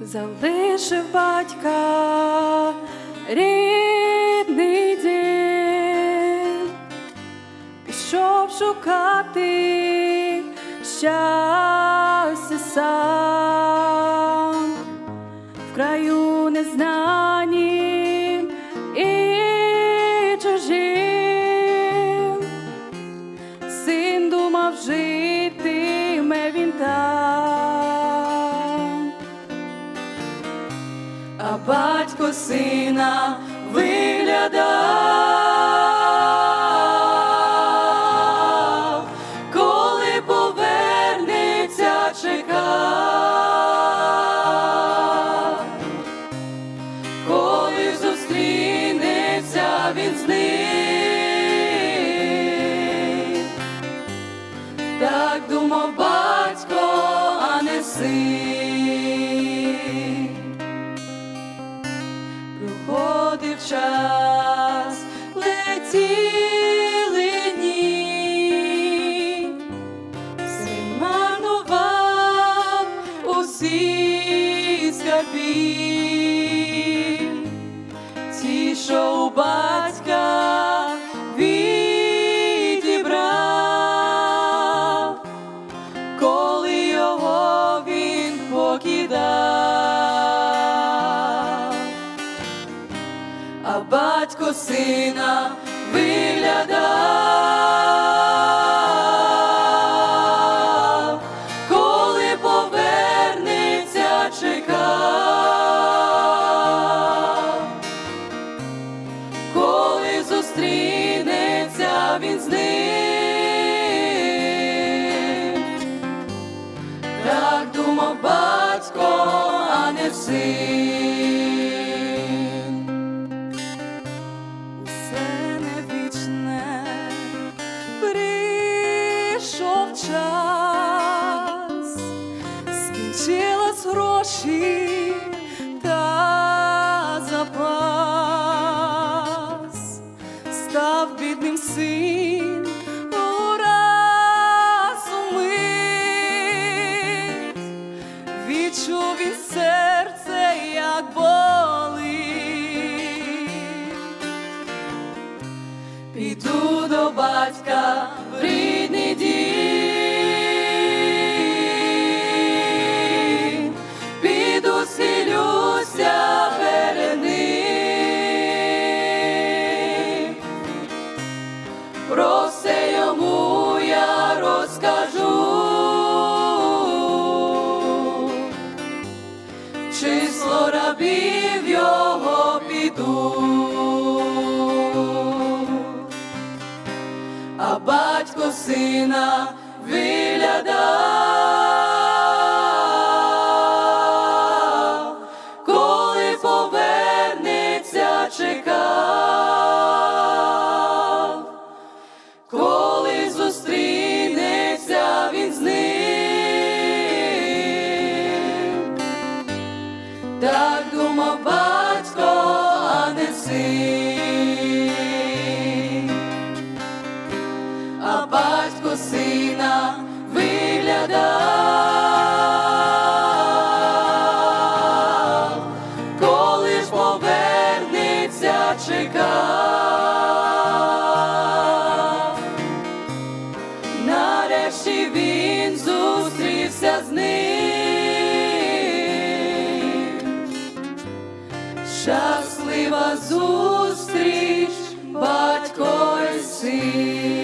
залишив батька рідний дім, пішов шукати щастя сам. В краю незнанім батько сина виглядав, коли повернеться, чекав, коли зустрінеться він з ним. Так думав батько, а не син. Батько сина виглядав, коли повернеться, чекав коли зустрінеться він з ним. Так думав батько, а не син. Час, скінчились гроші та запас, став бідним син ураз умить, відчув він серце, як болить. Піду до батька А батько сина виглядав, коли повернеться, чекав, коли зустрінеться він з. Так думав А батько сина виглядав, коли ж повернеться, чекав. Нарешті він зустрівся з ним. Щаслива зустріч, батько і син.